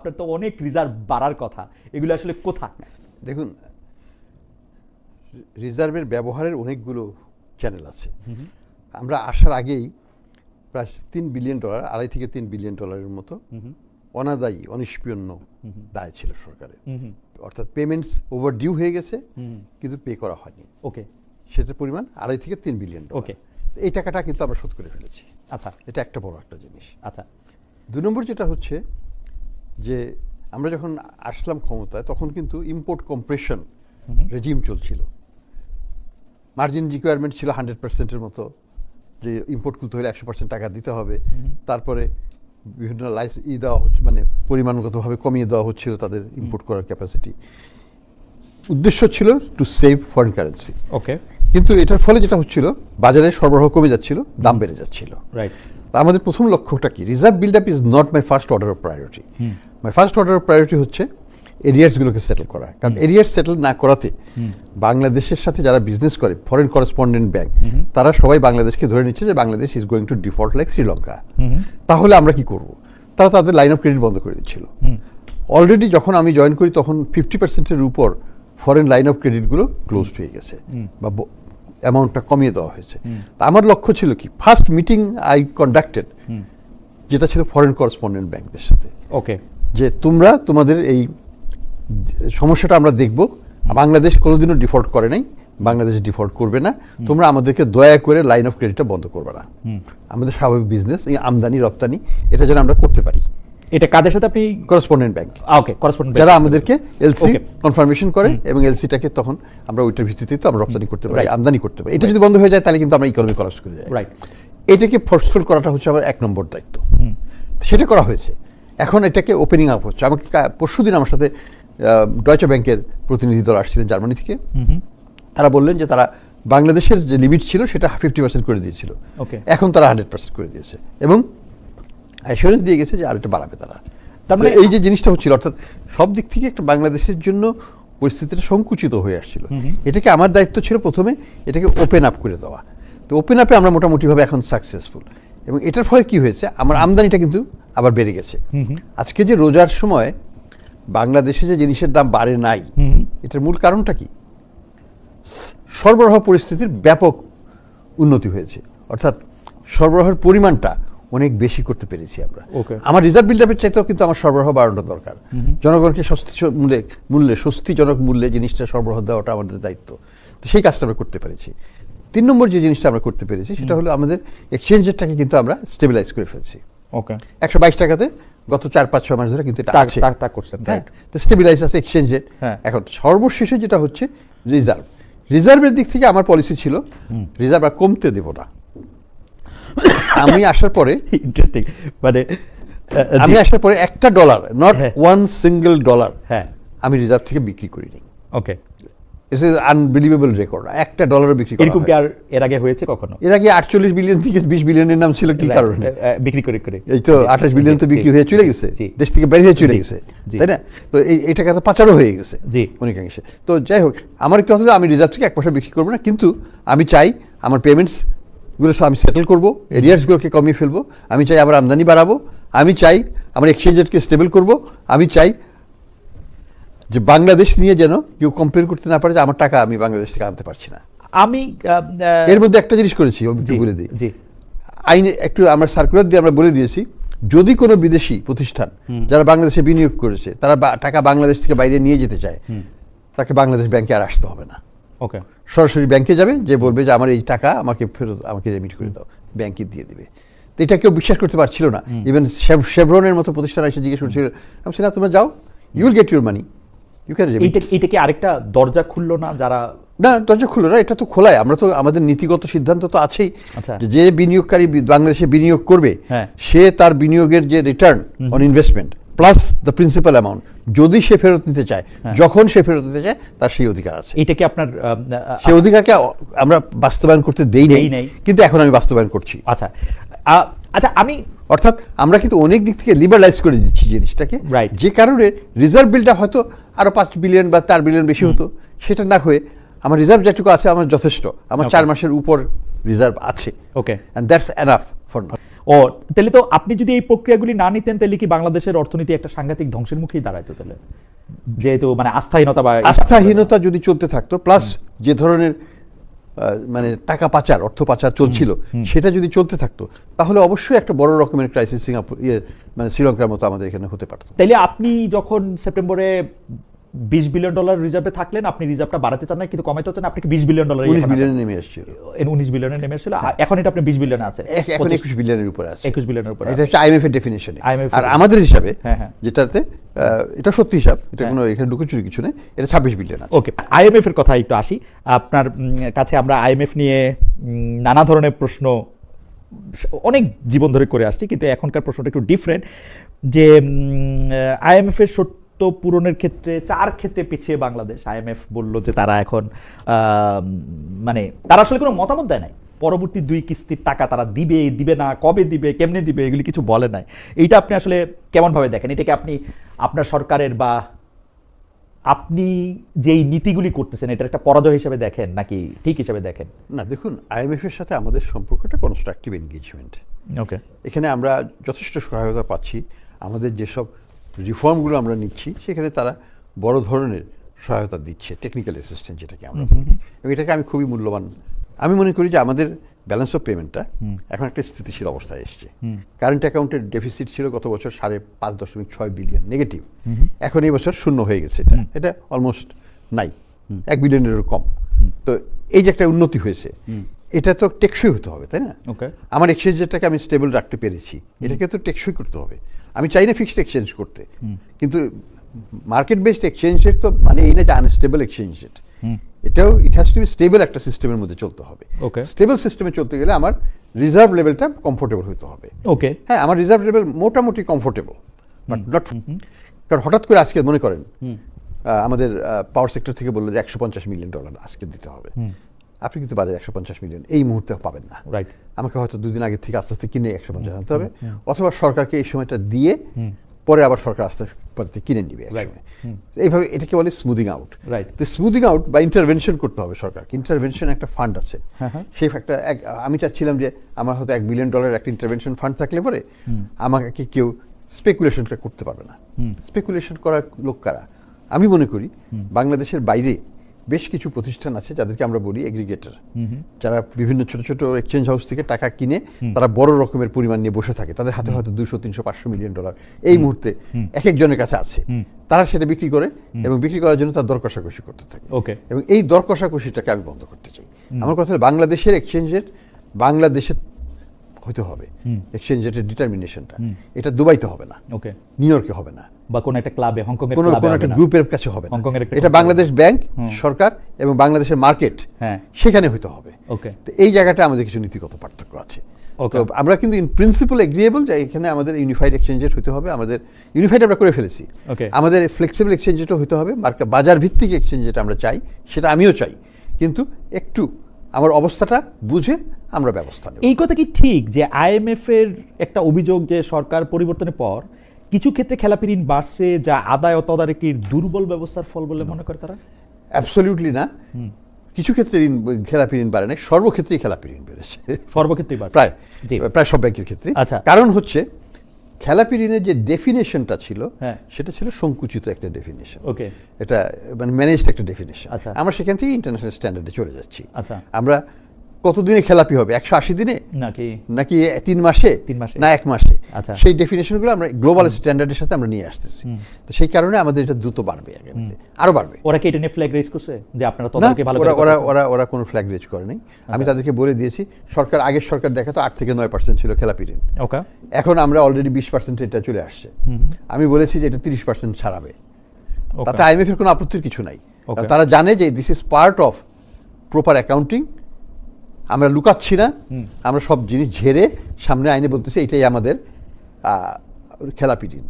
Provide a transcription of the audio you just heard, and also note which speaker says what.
Speaker 1: আপনার তো অনেক রিজার্ভ বাড়ার কথা। এগুলো আসলে কোথায়?
Speaker 2: দেখুন রিজার্ভের ব্যবহারের অনেকগুলো চ্যানেল আছে। আমরা আসার আগেই প্রায় তিন বিলিয়ন ডলার আড়াই থেকে তিন বিলিয়ন ডলারের মতো অনাদায়ী অনিষ্পন্ন দায় ছিল সরকারের। অর্থাৎ পেমেন্টস ওভার ডিউ হয়ে গেছে কিন্তু পে করা হয়নি।
Speaker 1: ওকে।
Speaker 2: সেটার পরিমাণ আড়াই থেকে তিন বিলিয়ন
Speaker 1: ওকে।
Speaker 2: এই টাকাটা কিন্তু আমরা শোধ করে ফেলেছি।
Speaker 1: আচ্ছা।
Speaker 2: এটা একটা বড় একটা জিনিস।
Speaker 1: আচ্ছা।
Speaker 2: দুই নম্বর যেটা হচ্ছে যে আমরা যখন আসলাম ক্ষমতায় তখন কিন্তু ইম্পোর্ট কম্প্রেশন রেজিম চলছিল। মার্জিন রিকোয়ারমেন্ট ছিল হান্ড্রেড পার্সেন্টের মতো। যে ইম্পোর্ট খুলতে হলে একশো পার্সেন্ট টাকা দিতে হবে। তারপরে বিভিন্ন লাইস ই দেওয়া হচ্ছে মানে পরিমাণগতভাবে কমিয়ে দেওয়া হচ্ছিল তাদের ইম্পোর্ট করার ক্যাপাসিটি উদ্দেশ্য ছিল to save foreign currency
Speaker 1: okay
Speaker 2: কিন্তু এটার ফলে যেটা হচ্ছিল বাজারে সরবরাহ কমে যাচ্ছিল দাম বেড়ে যাচ্ছিল।
Speaker 1: রাইট
Speaker 2: তা আমাদের প্রথম লক্ষ্যটা কি? Reserve build up is not my first order of priority my first order priority হচ্ছে এরিয়ার্সগুলোকে সেটেল করা। কারণ এরিয়ার্স সেটেল না করাতে বাংলাদেশের সাথে যারা বিজনেস করে ফরেন করেসপন্ডেন্ট ব্যাংক তারা সবাই বাংলাদেশকে ধরে নিচ্ছে যে Bangladesh is going to default like Sri Lanka তাহলে আমরা কি করব? তারা তাদের লাইন অফ ক্রেডিট বন্ধ করে দিচ্ছিল। অলরেডি যখন আমি জয়েন করি তখন ফিফটি পার্সেন্টের উপর ফরেন লাইন অফ ক্রেডিটগুলো ক্লোজড হয়ে গেছে বা অ্যামাউন্টটা কমিয়ে দেওয়া হয়েছে। তা আমার লক্ষ্য ছিল কি? ফার্স্ট মিটিং আই কন্ডাক্টেড যেটা ছিল ফরেন করেসপন্ডেন্ট ব্যাংকদের সাথে।
Speaker 1: ওকে
Speaker 2: যে তোমরা তোমাদের এই সমস্যাটা আমরা দেখব। বাংলাদেশ কোনোদিনও ডিফল্ট করে নাই। বাংলাদেশ ডিফল্ট করবে না। তোমরা আমাদেরকে দয়া করে লাইন অফ ক্রেডিটটা বন্ধ করবে না। আমাদের স্বাভাবিক বিজনেস এই আমদানি রপ্তানি এটা যেন আমরা করতে পারি।
Speaker 1: এটা কাদের সাথে আপনি
Speaker 2: করেসপন্ডেন্ট ব্যাংক
Speaker 1: ওকে করেসপন্ডেন্ট
Speaker 2: যারা আমাদেরকে এলসি কনফার্মেশন করে এবং এলসিটাকে তখন আমরা ওইটার ভিত্তিতে তো আমরা রপ্তানি করতে পারি আমদানি করতে পারি। এটা যদি বন্ধ হয়ে যায় তাহলে কিন্তু আমরা ইকোনমি কলাপস করে যাই।
Speaker 1: রাইট
Speaker 2: এটাকে ফোর্সফুল করাটা হচ্ছে আমার এক নম্বর দায়িত্ব। সেটা করা হয়েছে। এখন এটাকে ওপেনিং আপ হচ্ছে। আমাকে পরশু দিন আমার সাথে ডয়চে ব্যাংকের প্রতিনিধি দল আসছিলেন জার্মানি থেকে। তারা বললেন যে তারা বাংলাদেশের যে লিমিট ছিল সেটা ফিফটি পার্সেন্ট করে দিয়েছিল। এখন তারা হান্ড্রেড পার্সেন্ট করে দিয়েছে। এবং অ্যাসুরেন্স দিয়ে গেছে যে আর এটা বাড়াবে তারা।
Speaker 1: তার মানে-
Speaker 2: এই যে জিনিসটা হচ্ছিল অর্থাৎ সব দিক থেকে একটা বাংলাদেশের জন্য পরিস্থিতিটা সংকুচিত হয়ে আসছিল। এটাকে আমার দায়িত্ব ছিল প্রথমে এটাকে ওপেন আপ করে দেওয়া। তো ওপেন আপে আমরা মোটামুটিভাবে এখন সাকসেসফুল এবং এটার ফলে কি হয়েছে? আমার আমদানিটা কিন্তু আবার বেড়ে গেছে। আজকে যে রোজার সময় বাংলাদেশে যে জিনিসের দাম বাড়ে নাই এটার মূল কারণটা কি? সরবরাহ পরিস্থিতির ব্যাপক উন্নতি হয়েছে। অর্থাৎ সরবরাহের পরিমাণটা অনেক বেশি করতে পেরেছি আমরা. আমার রিজার্ভ বিল্ড আপের চাইতেও কিন্তু আমার সরবরাহ বাড়ানো দরকার। জনগণকে সস্তি মূল্যে মূল্যে স্বস্তিজনক মূল্যে জিনিসটা সরবরাহ দেওয়াটা আমাদের দায়িত্ব। তো সেই কাজটা আমরা করতে পেরেছি। তিন নম্বর যে জিনিসটা আমরা করতে পেরেছি সেটা হলো আমাদের এক্সচেঞ্জেরটাকে কিন্তু আমরা স্টেবিলাইজ করে ফেলছি।
Speaker 1: ওকে
Speaker 2: একশো বাইশ টাকাতে গত চার পাঁচ ছয় মাস ধরে কিন্তু এটা আছে।
Speaker 1: তা- করছেন,
Speaker 2: হ্যাঁ তো স্টেবিলাইজ আছে এক্সচেঞ্জের
Speaker 1: হ্যাঁ।
Speaker 2: এখন সর্বশেষে যেটা হচ্ছে রিজার্ভ রিজার্ভের দিক থেকে আমার পলিসি ছিল রিজার্ভ আর কমতে দেব না। আমি আসার পরে
Speaker 1: ইন্টারেস্টিং মানে
Speaker 2: আমি আসার পরে একটা dollar not. One single dollar
Speaker 1: হ্যাঁ।
Speaker 2: আমি রিজার্ভ থেকে বিক্রি করিনি।
Speaker 1: Okay
Speaker 2: it is unbelievable record একটা ডলারও বিক্রি করা
Speaker 1: এরকম কি আর এর আগে হয়েছে কখনো?
Speaker 2: এর আগে আটচল্লিশ বিলিয়ন থেকে বিশ বিলিয়নের নাম ছিল কি কারণে?
Speaker 1: বিক্রি করে করে।
Speaker 2: এই তো আঠাশ বিলিয়ন তো বিক্রি হয়ে চলে গেছে। দেশ থেকে বের হয়ে চলে গেছে। তাই না? তো এই টাকা তো পাচারও হয়ে গেছে
Speaker 1: জি।
Speaker 2: অনেকাংশে। তো যাই হোক আমার কথা হলো আমি রিজার্ভ থেকে এক পয়সা বিক্রি করব না কিন্তু আমি চাই আমার পেমেন্টসগুলো সব আমি সেটেল করব এরিয়ার্সগুলোকে কমিয়ে ফেলব আমি চাই আমার আমদানি বাড়াবো আমি চাই আমার এক্সচেঞ্জ রেটকে স্টেবল করব আমি চাই যে বাংলাদেশ নিয়ে যেন কেউ কমপ্লেন করতে না পারে যে আমার টাকা আমি বাংলাদেশ থেকে আনতে পারছি না।
Speaker 1: আমি
Speaker 2: এর মধ্যে একটা জিনিস করেছি বলে দিই। আইনে একটু আমরা সার্কুলার দিয়ে আমরা বলে দিয়েছি যদি কোনো বিদেশি প্রতিষ্ঠান যারা বাংলাদেশে বিনিয়োগ করেছে তারা টাকা বাংলাদেশ থেকে বাইরে নিয়ে যেতে চায় তাকে বাংলাদেশ ব্যাংকে আর আসতে হবে না।
Speaker 1: ওকে।
Speaker 2: সরাসরি ব্যাংকে যাবে যে বলবে যে আমার এই টাকা আমাকে ফেরত আমাকে রেমিট করে দাও ব্যাংকে দিয়ে দিবে। তো এটা কেউ বিশ্বাস করতে পারছিল না। ইভেন শেভরনের মতো প্রতিষ্ঠান এসে জিজ্ঞেস করছিল আমি না তোমরা যাও you will get your money you can
Speaker 1: এইটা এইটা কি আরেকটা দরজা খুললো না যারা
Speaker 2: না দরজা খুললো না এটা তো খোলাই আমরা তো আমাদের নীতিগত সিদ্ধান্ত তো আছেই
Speaker 1: আচ্ছা।
Speaker 2: যে বিনিয়োগকারী বাংলাদেশে বিনিয়োগ করবে
Speaker 1: হ্যাঁ।
Speaker 2: সে তার বিনিয়োগের যে return on investment plus the principal amount যদি সে ফেরত নিতে চায়
Speaker 1: হ্যাঁ।
Speaker 2: যখন সে ফেরত নিতে চায় তার সেই অধিকার আছে
Speaker 1: এইটা কি আপনার
Speaker 2: সেই অধিকারকে আমরা বাস্তবায়ন করতে দেই নাই। কিন্তু এখন আমি বাস্তবায়ন করছি
Speaker 1: আচ্ছা আচ্ছা আমি
Speaker 2: অর্থাৎ আমরা কিন্তু অনেক দিক থেকে লিবারালাইজ করে দিচ্ছি জিনিসটাকে. যে কারণে রিজার্ভ বিলটা হয়তো আরও পাঁচ বিলিয়ন বা চার বিলিয়ন বেশি হতো সেটা না হয়ে আমার রিজার্ভ যেটুকু আছে আমার যথেষ্ট। আমার চার মাসের উপর রিজার্ভ আছে।
Speaker 1: Okay
Speaker 2: and that's enough for now
Speaker 1: ও তাহলে তো আপনি যদি এই প্রক্রিয়াগুলি না নিতেন তাহলে কি বাংলাদেশের অর্থনীতি একটা সাংঘাতিক ধ্বংসের মুখেই দাঁড়াইতো তাহলে? যেহেতু মানে আস্থাহীনতা বা
Speaker 2: আস্থাহীনতা যদি চলতে থাকতো প্লাস যে ধরনের মানে টাকা পাচার অর্থ পাচার চলছিল সেটা যদি চলতে থাকতো তাহলে অবশ্যই একটা বড় রকমের ক্রাইসিস সিঙ্গাপুর ইয়ে মানে শ্রীলঙ্কার মতো আমাদের এখানে হতে পারতো।
Speaker 1: তাইলে আপনি যখন সেপ্টেম্বরে বিশ বিলিয়ন ডলার রিজার্ভে থাকলেন আপনি রিজার্ভটা বাড়াতে চান না কিন্তু কমাতে চান আপনি কি বিশ বিলিয়ন ডলার
Speaker 2: উনিশ বিলিয়নে নেমে এসেছিল।
Speaker 1: উনিশ বিলিয়নে নেমে এসেছিল। আ- এখন এটা আপনি বিশ বিলিয়নে আছে
Speaker 2: এখন একুশ বিলিয়নের উপরে আছে।
Speaker 1: 21 বিলিয়নের উপরে
Speaker 2: এটা হচ্ছে আইএমএফ এর ডেফিনেশনে আর আমাদের হিসাবে
Speaker 1: হ্যাঁ, হ্যাঁ।
Speaker 2: যেটাতে এটা সত্যি হিসাব এটা
Speaker 1: হ্যাঁ।
Speaker 2: কোনো এখানে লুকোচুরি কিছু নেই এটা ছাব্বিশ বিলিয়ন আছে।
Speaker 1: ওকে আইএমএফ এর কথা একটু আসি। আপনার কাছে আমরা আইএমএফ নিয়ে নানা ধরনের প্রশ্ন অনেক জীবন ধরে করে আসছি কিন্তু এখনকার প্রশ্নটা একটু ডিফারেন্ট যে আইএমএফ এর সত্য পূরণের ক্ষেত্রে চার ক্ষেত্রে পিছিয়ে বাংলাদেশ। আইএমএফ বলল যে তারা এখন মানে তারা আসলে কোনো মতামত দেয় নাই। পরবর্তী দুই কিস্তির টাকা তারা দিবে দিবে না কবে দিবে কেমনে দিবে এগুলি কিছু বলে নাই। এইটা আপনি আসলে কেমনভাবে দেখেন? এটাকে আপনি আপনার সরকারের বা আপনি যেই নীতিগুলি করতেছেন এটা একটা পরাজয় হিসেবে দেখেন নাকি ঠিক হিসেবে দেখেন?
Speaker 2: না দেখুন আইএমএফ এর সাথে আমাদের সম্পর্কটা কনস্ট্রাকটিভ এনগেজমেন্ট
Speaker 1: ওকে
Speaker 2: এখানে আমরা যথেষ্ট সহায়তা পাচ্ছি। আমাদের যেসব রিফর্মগুলো আমরা নিচ্ছি সেখানে তারা বড় ধরনের সহায়তা দিচ্ছে টেকনিক্যাল অ্যাসিস্ট্যান্ট যেটাকে আমরা এবং এটাকে আমি খুবই মূল্যবান আমি মনে করি যে আমাদের ব্যালেন্স অফ পেমেন্টটা এখন একটা স্থিতিশীল অবস্থায় এসছে। কারেন্ট অ্যাকাউন্টের ডেফিসিট ছিল গত বছর সাড়ে পাঁচ দশমিক ছয় বিলিয়ন নেগেটিভ এখন এই বছর শূন্য হয়ে গেছে এটা। এটা অলমোস্ট নাই। এক বিলিয়নেরও কম। তো এই যে একটা উন্নতি হয়েছে এটা তো টেকসই হতে হবে তাই না? আমার এক্সচেঞ্জ রেটটাকে আমি স্টেবল রাখতে পেরেছি। এটাকে তো টেকসই করতে হবে। আমি চাই না ফিক্সড এক্সচেঞ্জ করতে। কিন্তু মার্কেট বেসড এক্সচেঞ্জ রেট তো মানে এই না যে আনস্টেবল এক্সচেঞ্জ রেট এটাও it has to be stable একটা সিস্টেমের মধ্যে চলতে হবে. স্টেবল সিস্টেমে চলতে গেলে আমার রিজার্ভ লেভেলটা কমফোর্টেবল হতে হবে।
Speaker 1: ওকে
Speaker 2: হ্যাঁ আমার রিজার্ভ লেভেল মোটামুটি কমফোর্টেবল বাট নট কারণ হঠাৎ করে আজকে মনে করেন আমাদের পাওয়ার সেক্টর থেকে বলল যে একশো পঞ্চাশ মিলিয়ন ডলার আজকে দিতে হবে। আপনি কিন্তু বাজারে একশো পঞ্চাশ মিলিয়ন এই মুহূর্তে পাবেন না।
Speaker 1: রাইট
Speaker 2: আমাকে হয়তো দুদিন আগে থেকে আস্তে আস্তে কিনে একশো পঞ্চাশ আনতে হবে অথবা সরকারকে এই সময়টা দিয়ে পরে আবার সরকার আস্তে আস্তে কিনে নিবে। এইভাবে এটাকে বলে স্মুদিং আউট তো স্মুদিং আউট বা ইন্টারভেনশন করতে হবে সরকারকে। ইন্টারভেনশন একটা ফান্ড আছে।
Speaker 1: হ্যাঁ, হ্যাঁ।
Speaker 2: সেই একটা এক আমি চাচ্ছিলাম যে আমার হয়তো এক বিলিয়ন ডলার একটা ইন্টারভেনশন ফান্ড থাকলে পরে আমাকে কেউ স্পেকুলেশনটা করতে পারবে না। স্পেকুলেশন করার লোক কারা? আমি মনে করি বাংলাদেশের বাইরে বেশ কিছু প্রতিষ্ঠান আছে যাদেরকে আমরা বলি এগ্রিগেটর যারা বিভিন্ন ছোট ছোট এক্সচেঞ্জ হাউস থেকে টাকা কিনে তারা বড় রকমের পরিমাণ নিয়ে বসে থাকে। তাদের হাতে হয়তো দুশো তিনশো পাঁচশো মিলিয়ন ডলার এই মুহূর্তে এক একজনের কাছে আছে। তারা সেটা বিক্রি করে এবং বিক্রি করার জন্য তার দর কষাকষি করতে থাকে।
Speaker 1: ওকে।
Speaker 2: এবং এই দর কষাকষিটাকে আমি বন্ধ করতে চাই। আমার কথা হলো বাংলাদেশের এক্সচেঞ্জের বাংলাদেশের হতে হবে। এক্সচেঞ্জ রেটের ডিটারমিনেশনটা এটা দুবাইতে হবে না।
Speaker 1: ওকে।
Speaker 2: নিউ ইয়র্কে হবে না।
Speaker 1: বা কোন একটা ক্লাবে হংকং এর ক্লাবে
Speaker 2: কোনো একটা গ্রুপের কাছে হবে না।
Speaker 1: হংকংয়ের একটা
Speaker 2: এটা বাংলাদেশ ব্যাংক সরকার এবং বাংলাদেশের মার্কেট
Speaker 1: হ্যাঁ।
Speaker 2: সেখানে হতে হবে।
Speaker 1: ওকে।
Speaker 2: তো এই জায়গাটা আমাদের কিছু নীতিগত পার্থক্য আছে. তো আমরা কিন্তু ইন প্রিন্সিপাল এগ্রিয়েবল যে এখানে আমাদের ইউনিফাইড এক্সচেঞ্জের হতে হবে। আমাদের ইউনিফাইড আমরা করে ফেলেছি. আমাদের ফ্লেক্সিবল এক্সচেঞ্জ যেটা হতে হবে। বাজার ভিত্তিক এক্সচেঞ্জ যেটা আমরা চাই সেটা আমিও চাই। কিন্তু একটু আমার অবস্থাটা বুঝে আমরা ব্যবস্থা নেব।
Speaker 1: এই কথা কি ঠিক যে আইএমএফ এর একটা অভিযোগ যে সরকার পরিবর্তনের পর কিছু ক্ষেত্রে খেলাপি ঋণ বাড়ছে যা আদায় ও তদারকির দুর্বল ব্যবস্থার ফল বলে মনে করে তারা?
Speaker 2: অ্যাবসলিউটলি না। কিছু ক্ষেত্রে ঋণ খেলাপি ঋণ বাড়ে না সর্বক্ষেত্রেই খেলাপি ঋণ বেড়েছে।
Speaker 1: সর্বক্ষেত্রেই
Speaker 2: প্রায় প্রায় সব ব্যাংকের ক্ষেত্রে
Speaker 1: আচ্ছা।
Speaker 2: কারণ হচ্ছে খেলাপি ঋণের যে ডেফিনেশনটা ছিল
Speaker 1: হ্যাঁ।
Speaker 2: সেটা ছিল সংকুচিত একটা ডেফিনেশন
Speaker 1: ওকে
Speaker 2: এটা মানে ম্যানেজড একটা ডেফিনেশন
Speaker 1: আচ্ছা।
Speaker 2: আমরা সেখান থেকে ইন্টারন্যাশনাল স্ট্যান্ডার্ডে চলে যাচ্ছি
Speaker 1: আচ্ছা।
Speaker 2: আমরা কতদিনে খেলাপি হবে? একশো আশি দিনে?
Speaker 1: নাকি?
Speaker 2: নাকি তিন মাসে?
Speaker 1: তিন মাসে।
Speaker 2: না এক মাসে।
Speaker 1: আচ্ছা।
Speaker 2: সেই ডেফিনেশনগুলো আমরা গ্লোবাল স্ট্যান্ডার্ডের সাথে আমরা নিয়ে আসতেছি। তো সেই কারণে আমাদের এটা দ্রুত বাড়বে আগামীতে। আরও বাড়বে।
Speaker 1: ওরা কি এটা নিয়ে ফ্ল্যাগ রেজ করছে? যে আপনারা তদারকি ভালো
Speaker 2: ওরা
Speaker 1: করে
Speaker 2: ওরা ওরা ওরা কোনো ফ্ল্যাগ রেজ করেনি আমি তাদেরকে বলে দিয়েছি সরকার আগের সরকার দেখাতো আট থেকে নয় পার্সেন্ট ছিল খেলাপি ঋণ।
Speaker 1: ওকে।
Speaker 2: এখন আমরা অলরেডি বিশ পার্সেন্ট এটা চলে আসছে। আমি বলেছি যে এটা তিরিশ পার্সেন্ট ছাড়াবে। তাতে আইএমএফ এর কোনো আপত্তির কিছু নাই. তারা জানে যে this is part of proper accounting আমরা লুকাচ্ছি না আমরা সব জিনিস ঝেড়ে সামনে আইনে বলতেছি এটাই আমাদের আহ, খেলাপি ঋণ